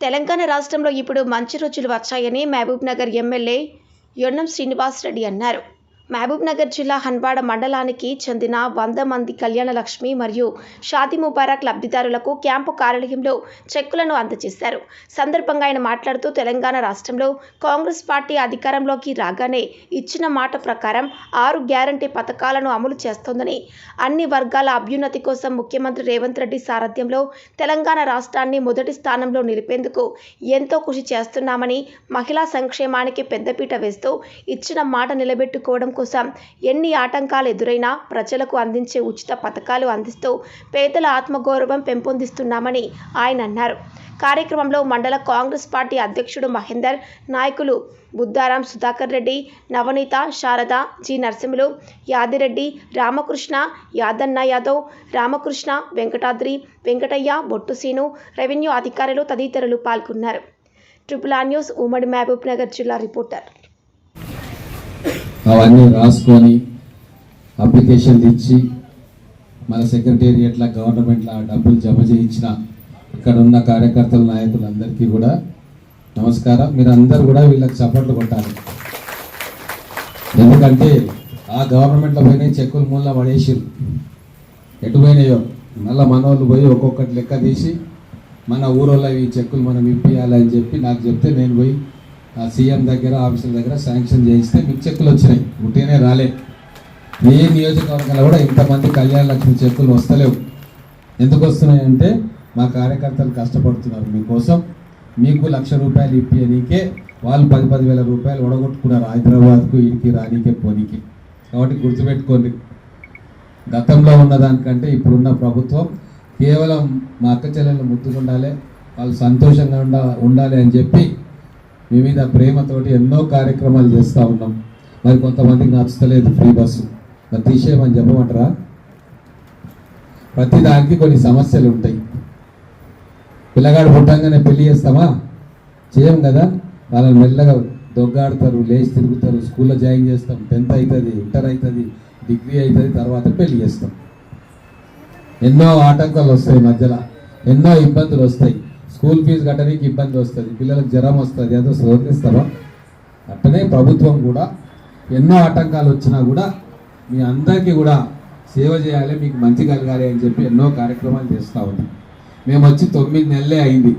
తెలంగాణ రాష్ట్రంలో ఇప్పుడు మంచి రోజులు వచ్చాయని మహబూబ్ నగర్ ఎమ్మెల్యే యొన్నం శ్రీనివాస్ రెడ్డి అన్నారు. మహబూబ్నగర్ జిల్లా హన్వాడ మండలానికి చెందిన వంద మంది కళ్యాణ లక్ష్మి మరియు షాదీ ముబారక్ లబ్ధిదారులకు క్యాంపు కార్యాలయంలో చెక్కులను అందజేశారు. సందర్భంగా ఆయన మాట్లాడుతూ తెలంగాణ రాష్ట్రంలో కాంగ్రెస్ పార్టీ అధికారంలోకి రాగానే ఇచ్చిన మాట ప్రకారం ఆరు గ్యారంటీ పథకాలను అమలు చేస్తోందని అన్ని వర్గాల అభ్యున్నతి కోసం ముఖ్యమంత్రి రేవంత్ రెడ్డి సారథ్యంలో తెలంగాణ రాష్ట్రాన్ని మొదటి స్థానంలో నిలిపేందుకు ఎంతో కృషి చేస్తున్నామని మహిళా సంక్షేమానికి పెద్దపీట వేస్తూ ఇచ్చిన మాట నిలబెట్టుకోవడం కోసం ఎన్ని ఆటంకాలు ఎదురైనా ప్రజలకు అందించే ఉచిత పథకాలు అందిస్తూ పేదల ఆత్మగౌరవం పెంపొందిస్తున్నామని ఆయన అన్నారు. కార్యక్రమంలో మండల కాంగ్రెస్ పార్టీ అధ్యక్షుడు మహేందర్ నాయకులు బుద్దారాం సుధాకర్ రెడ్డి నవనీత శారద జి నరసింహులు యాదిరెడ్డి రామకృష్ణ యాదన్న యాదవ్ రామకృష్ణ వెంకటాద్రి వెంకటయ్య బొట్టుసీను రెవెన్యూ అధికారులు తదితరులు పాల్గొన్నారు. ట్రిపుల్ ఆర్ న్యూస్ ఉమ్మడి మహబూబ్ నగర్ జిల్లా రిపోర్టర్. అవన్నీ రాసుకొని అప్లికేషన్లు ఇచ్చి మన సెక్రటేరియట్లో గవర్నమెంట్లో ఆ డబ్బులు జమ చేయించిన ఇక్కడ ఉన్న కార్యకర్తల నాయకులందరికీ కూడా నమస్కారం. మీరందరూ కూడా వీళ్ళకి చప్పట్లు కొట్టాలి. ఎందుకంటే ఆ గవర్నమెంట్లో పోయిన చెక్కులు మూల పడేసిరు ఎటు పోయినాయో? మళ్ళీ వాళ్ళు పోయి ఒక్కొక్కటి లెక్క తీసి మన ఊరోళ్ళ ఈ చెక్కులు మనం ఇప్పియాలని చెప్పి నాకు చెప్తే నేను పోయి సీఎం దగ్గర ఆఫీసుల దగ్గర శాంక్షన్ చేయిస్తే మీకు చెక్కులు వచ్చినాయి. ఉట్టినే రాలే. ఏ నియోజకవర్గంలో కూడా ఇంతమంది కళ్యాణ లక్ష్మి చెక్కులు వస్తలేవు. ఎందుకు వస్తున్నాయి అంటే మా కార్యకర్తలు కష్టపడుతున్నారు మీకోసం. మీకు లక్ష రూపాయలు ఇప్పియనీకే వాళ్ళు పది పది వేల రూపాయలు ఒడగొట్టుకున్నారు హైదరాబాద్కు ఇంటికి రానీకే పోనీకి. కాబట్టి గుర్తుపెట్టుకోండి. గతంలో ఉన్న దానికంటే ఇప్పుడున్న ప్రభుత్వం కేవలం మా అక్క చెల్లెళ్ళు ముద్దుకుండాలి వాళ్ళు సంతోషంగా ఉండాలి అని చెప్పి మీ మీద ప్రేమతోటి ఎన్నో కార్యక్రమాలు చేస్తూ ఉన్నాం. మరి కొంతమందికి నచ్చలేదు ఫ్రీ బస్సు. మరి తీసేయమని చెప్పమంటారా? ప్రతి దానికి కొన్ని సమస్యలు ఉంటాయి. పిల్లగాడు పుట్టంగానే పెళ్ళి చేస్తామా? చేయం కదా. వాళ్ళని మెల్లగా దొగ్గాడతారు లేచి తిరుగుతారు స్కూల్లో జాయిన్ చేస్తాం. టెన్త్ అవుతుంది ఇంటర్ అవుతుంది డిగ్రీ అవుతుంది తర్వాత పెళ్ళి చేస్తాం. ఎన్నో ఆటంకాలు వస్తాయి మధ్యలో. ఎన్నో ఇబ్బందులు వస్తాయి. స్కూల్ ఫీజు కట్టడానికి ఇబ్బంది వస్తుంది పిల్లలకు జ్వరం వస్తుంది అదో శోధిస్తావా అట్టనే ప్రభుత్వం కూడా ఎన్నో ఆటంకాలు వచ్చినా కూడా మీ అందరికీ కూడా సేవ చేయాలి మీకు మంచి కలగాలి అని చెప్పి ఎన్నో కార్యక్రమాలు చేస్తూ ఉన్నాం మేము వచ్చి తొమ్మిది నెలలే అయింది.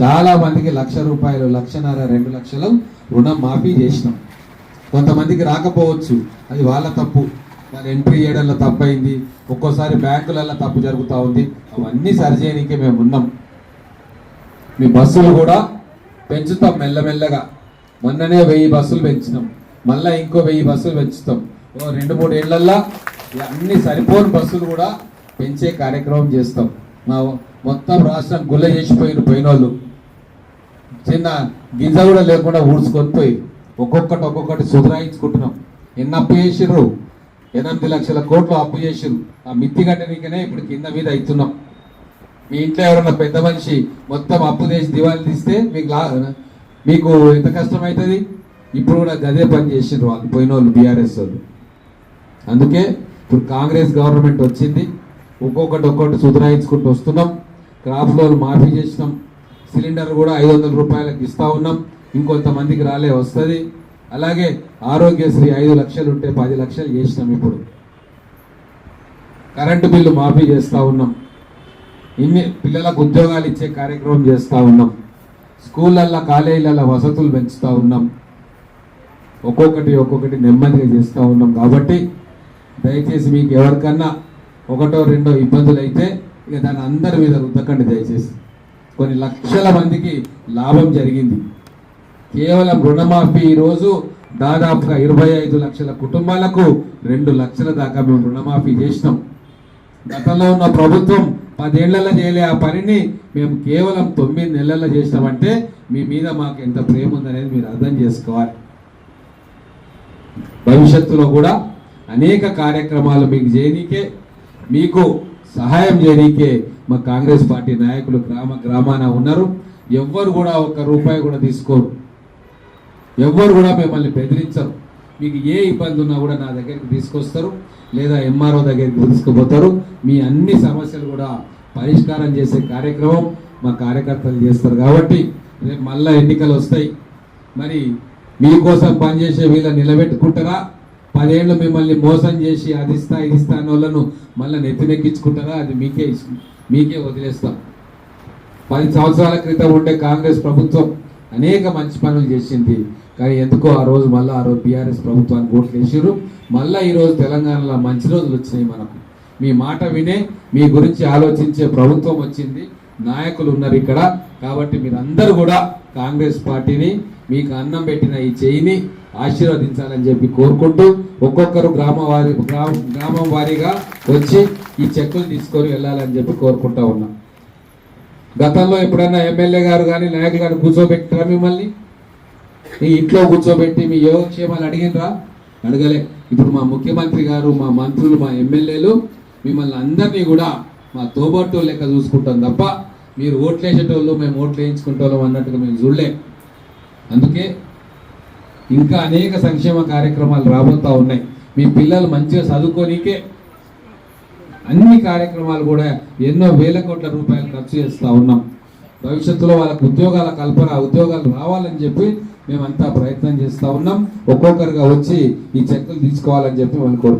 చాలా మందికి లక్ష రూపాయలు లక్షన్నర రెండు లక్షలు రుణం మాఫీ చేసినాం. కొంతమందికి రాకపోవచ్చు అది వాళ్ళ తప్పు. వాళ్ళ ఎంట్రీ చేయడంలో తప్పు అయింది ఒక్కోసారి బ్యాంకులలో తప్పు జరుగుతూ ఉంది. అవన్నీ సరిచేయడానికే మేము ఉన్నాం. మీ బస్సులు కూడా పెంచుతాం మెల్లమెల్లగా. మొన్ననే వెయ్యి బస్సులు పెంచినాం. మళ్ళీ ఇంకో వెయ్యి బస్సులు పెంచుతాం. ఓ రెండు మూడు ఏళ్ళల్లా అన్ని సరిపోని బస్సులు కూడా పెంచే కార్యక్రమం చేస్తాం. మా మొత్తం రాష్ట్రం గుల్ల చేసిపోయిన పోయినోళ్ళు. చిన్న గింజ కూడా లేకుండా ఊడ్చుకొని పోయి ఒక్కొక్కటి ఒక్కొక్కటి సుధరాయించుకుంటున్నాం ఎన్ని అప్పు చేసిర్రు. ఎనిమిది లక్షల కోట్లు అప్పు చేసిర్రు. ఆ మిత్తి కట్టడానికనే ఇప్పుడు కింద మీద అవుతున్నాం మీ ఇంట్లో ఎవరన్నా పెద్ద మనిషి మొత్తం అప్పు చేసి దివాళి తీస్తే మీకు లా మీకు ఎంత కష్టం అవుతుంది ఇప్పుడు కూడా గదే పని చేసిండ్రు వాళ్ళు పోయిన వాళ్ళు బీఆర్ఎస్ వాళ్ళు. అందుకే ఇప్పుడు కాంగ్రెస్ గవర్నమెంట్ వచ్చింది. ఒక్కొక్కటి ఒక్కొక్కటి సుధరాయించుకుంటూ వస్తున్నాం. క్రాప్ లోన్ మాఫీ చేసినాం. సిలిండర్ కూడా ఐదు వందల రూపాయలకు ఇస్తూ ఉన్నాం. ఇంకొంతమందికి రాలే వస్తుంది. అలాగే ఆరోగ్యశ్రీ ఐదు లక్షలు ఉంటే పది లక్షలు చేసినాం ఇప్పుడు. కరెంటు బిల్లు మాఫీ చేస్తూ ఉన్నాం. ఇన్ని పిల్లలకు ఉద్యోగాలు ఇచ్చే కార్యక్రమం చేస్తూ ఉన్నాం. స్కూళ్ళల్లో కాలేజీలలో వసతులు పెంచుతూ ఉన్నాం. ఒక్కొక్కటి ఒక్కొక్కటి నెమ్మదిగా చేస్తూ ఉన్నాం. కాబట్టి దయచేసి మీకు ఎవరికన్నా ఒకటో రెండో ఇబ్బందులు అయితే ఇక దాని అందరి మీద రుద్దకండి దయచేసి. కొన్ని లక్షల మందికి లాభం జరిగింది. కేవలం రుణమాఫీ ఈరోజు దాదాపుగా ఇరవై ఐదు లక్షల కుటుంబాలకు రెండు లక్షల దాకా మేము రుణమాఫీ చేసినాం. గతంలో ఉన్న ప్రభుత్వం పదేళ్ళలో చేయలే ఆ పనిని మేము కేవలం తొమ్మిది నెలల్లో చేసినామంటే మీ మీద మాకు ఎంత ప్రేమ ఉందనేది మీరు అర్థం చేసుకోవాలి. భవిష్యత్తులో కూడా అనేక కార్యక్రమాలు మీకు చేయనీకే మీకు సహాయం చేయనీకే మా కాంగ్రెస్ పార్టీ నాయకులు గ్రామ గ్రామాన ఉన్నారు. ఎవ్వరు కూడా ఒక్క రూపాయి కూడా తీసుకోరు. ఎవ్వరు కూడా మిమ్మల్ని బెదిరించరు. మీకు ఏ ఇబ్బంది ఉన్నా కూడా నా దగ్గరికి తీసుకొస్తారు లేదా ఎంఆర్ఓ దగ్గరికి తీసుకుపోతారు. మీ అన్ని సమస్యలు కూడా పరిష్కారం చేసే కార్యక్రమం మా కార్యకర్తలు చేస్తారు కాబట్టి రేపు మళ్ళా ఎన్నికలు వస్తాయి. మరి మీకోసం పనిచేసే వీళ్ళని నిలబెట్టుకుంటారా? పదేళ్ళు మిమ్మల్ని మోసం చేసి అది ఇస్తా ఇది ఇస్తా అన్న వాళ్ళను మళ్ళీ నెత్తినెక్కించుకుంటారా? అది మీకే మీకే వదిలేస్తాం. పది సంవత్సరాల క్రితం ఉండే కాంగ్రెస్ ప్రభుత్వం అనేక మంచి పనులు చేసింది. కానీ ఎందుకో ఆ రోజు మళ్ళీ ఆ రోజు బీఆర్ఎస్ ప్రభుత్వానికి ఓట్లు వేసారు మళ్ళీ ఈరోజు తెలంగాణలో మంచి రోజులు వచ్చినాయి మనకు. మీ మాట వినే మీ గురించి ఆలోచించే ప్రభుత్వం వచ్చింది. నాయకులు ఉన్నారు ఇక్కడ. కాబట్టి మీరందరూ కూడా కాంగ్రెస్ పార్టీని మీకు అన్నం పెట్టిన ఈ చేయిని ఆశీర్వదించాలని చెప్పి కోరుకుంటూ ఒక్కొక్కరు గ్రామ వారి గ్రామం గ్రామం వారీగా వచ్చి ఈ చెక్కులు తీసుకొని వెళ్ళాలని చెప్పి కోరుకుంటా ఉన్నాం. గతంలో ఎప్పుడన్నా ఎమ్మెల్యే గారు కానీ నాయకులు గారు కూర్చోబెట్టారా మిమ్మల్ని? మీ ఇంట్లో కూర్చోబెట్టి మీ యోగక్షేమాలు అడిగినరా? అడగలే. ఇప్పుడు మా ముఖ్యమంత్రి గారు మా మంత్రులు మా ఎమ్మెల్యేలు మిమ్మల్ని అందరినీ కూడా మా తోబట్టు లెక్క చూసుకుంటాం తప్ప మీరు ఓట్లేసేటోళ్ళు మేము ఓట్లు వేయించుకుంటాం అన్నట్టుగా మేము చూడలేం. అందుకే ఇంకా అనేక సంక్షేమ కార్యక్రమాలు రాబోతా ఉన్నాయి. మీ పిల్లలు మంచిగా చదువుకోనీకే అన్ని కార్యక్రమాలు కూడా ఎన్నో వేల కోట్ల రూపాయలు ఖర్చు చేస్తూ ఉన్నాం. భవిష్యత్తులో వాళ్ళకు ఉద్యోగాల కల్పన ఉద్యోగాలు రావాలని చెప్పి మేమంతా ప్రయత్నం చేస్తూ ఉన్నాం. ఒక్కొక్కరుగా వచ్చి ఈ చెక్కులు తీసుకోవాలని చెప్పి మనం కోరుకుంటున్నాం.